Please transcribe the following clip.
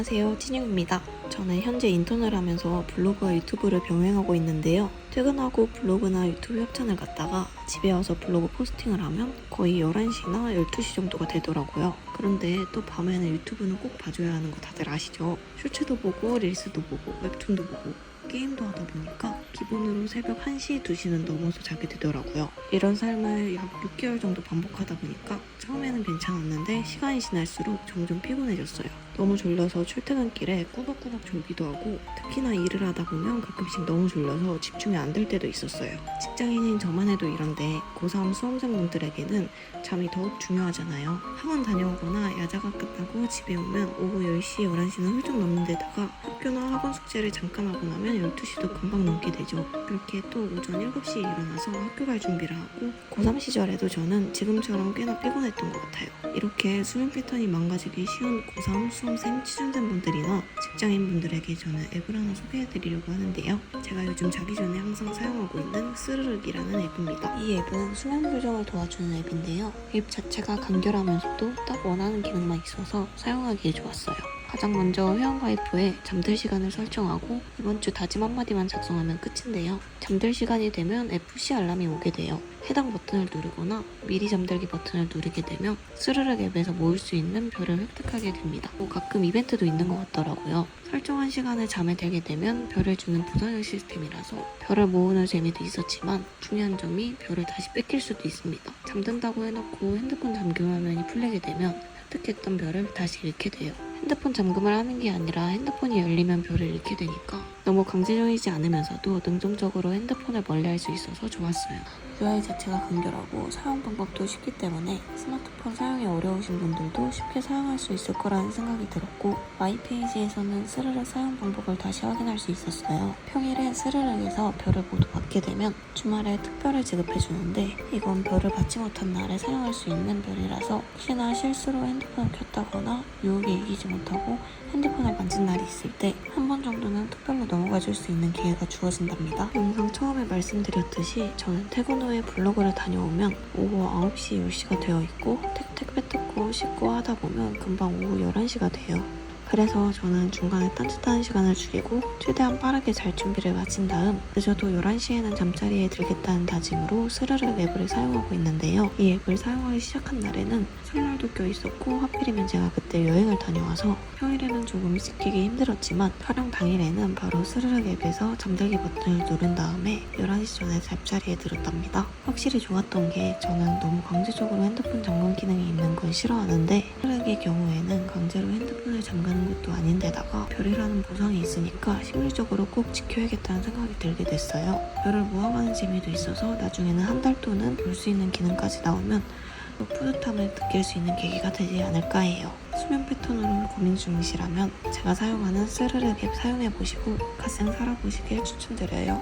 안녕하세요. 친영입니다. 저는 현재 인턴을 하면서 블로그와 유튜브를 병행하고 있는데요. 퇴근하고 블로그나 유튜브 협찬을 갔다가 집에 와서 블로그 포스팅을 하면 거의 11시나 12시 정도가 되더라고요. 그런데 또 밤에는 유튜브는 꼭 봐줘야 하는 거 다들 아시죠? 쇼츠도 보고 릴스도 보고 웹툰도 보고 게임도 하다 보니까 기본으로 새벽 1시, 2시는 넘어서 자게 되더라고요. 이런 삶을 약 6개월 정도 반복하다 보니까 처음에는 괜찮았는데 시간이 지날수록 점점 피곤해졌어요. 너무 졸려서 출퇴근 길에 꾸벅꾸벅 졸기도 하고 특히나 일을 하다 보면 가끔씩 너무 졸려서 집중이 안 될 때도 있었어요. 직장인인 저만 해도 이런데 고3 수험생분들에게는 잠이 더욱 중요하잖아요. 학원 다녀오거나 야자가 끝나고 집에 오면 오후 10시, 11시는 훌쩍 넘는 데다가 학교나 학원 숙제를 잠깐 하고 나면 12시도 금방 넘게 되죠. 그렇게 또 오전 7시에 일어나서 학교 갈 준비를 하고 고3 시절에도 저는 지금처럼 꽤나 피곤했던 것 같아요. 이렇게 수면 패턴이 망가지기 쉬운 고3 수험생, 취준생 분들이나 직장인 분들에게 저는 앱을 하나 소개해 드리려고 하는데요. 제가 요즘 자기 전에 항상 사용하고 있는 스르륵이라는 앱입니다. 이 앱은 수면 교정을 도와주는 앱인데요. 앱 자체가 간결하면서도 딱 원하는 기능만 있어서 사용하기에 좋았어요. 가장 먼저 회원가입부에 잠들 시간을 설정하고 이번 주 다짐 한마디만 작성하면 끝인데요. 잠들 시간이 되면 FC 알람이 오게 돼요. 해당 버튼을 누르거나 미리 잠들기 버튼을 누르게 되면 스르륵 앱에서 모을 수 있는 별을 획득하게 됩니다. 또 가끔 이벤트도 있는 것 같더라고요. 설정한 시간에 잠에 들게 되면 별을 주는 보상형 시스템이라서 별을 모으는 재미도 있었지만 중요한 점이 별을 다시 뺏길 수도 있습니다. 잠든다고 해놓고 핸드폰 잠금 화면이 풀리게 되면 획득했던 별을 다시 잃게 돼요. 핸드폰 잠금을 하는 게 아니라 핸드폰이 열리면 별을 잃게 되니까 너무 강제적이지 않으면서도 능동적으로 핸드폰을 멀리할 수 있어서 좋았어요. UI 자체가 간결하고 사용 방법도 쉽기 때문에 스마트폰 사용이 어려우신 분들도 쉽게 사용할 수 있을 거라는 생각이 들었고 마이 페이지에서는 스르륵 사용 방법을 다시 확인할 수 있었어요. 평일에 스르륵에서 별을 모두 받게 되면 주말에 특별을 지급해 주는데 이건 별을 받지 못한 날에 사용할 수 있는 별이라서 혹시나 실수로 핸드폰을 켰다거나 유혹에 이기지 못하고 핸드폰을 만진 날이 있을 때 한 번 정도는 특별로 넘어가 줄수 있는 기회가 주어진답니다. 영상 처음에 말씀드렸듯이 저는 퇴근 후에 블로그를 다녀오면 오후 9시, 10시가 되어 있고 택, 택배 뜯고 씻고 하다 보면 금방 오후 11시가 돼요. 그래서 저는 중간에 딴짓하는 시간을 줄이고 최대한 빠르게 잘 준비를 마친 다음 늦어도 11시에는 잠자리에 들겠다는 다짐으로 스르륵 앱을 사용하고 있는데요. 이 앱을 사용하기 시작한 날에는 설날도 껴있었고 하필이면 제가 그때 여행을 다녀와서 평일에는 조금 씻기기 힘들었지만 촬영 당일에는 바로 스르륵 앱에서 잠들기 버튼을 누른 다음에 11시 전에 잠자리에 들었답니다. 확실히 좋았던 게 저는 너무 강제적으로 핸드폰 잠금 기능이 있는 건 싫어하는데 스르륵의 경우에는 강제로 핸드폰을 잠그는 것도 아닌데다가 별이라는 보상이 있으니까 심리적으로 꼭 지켜야겠다는 생각이 들게 됐어요. 별을 모아가는 재미도 있어서 나중에는 한달 또는 볼수 있는 기능까지 나오면 또 뿌듯함을 느낄 수 있는 계기가 되지 않을까 해요. 수면 패턴으로 고민 중이시라면 제가 사용하는 스르륵 앱 사용해보시고 갓생 살아보시길 추천드려요.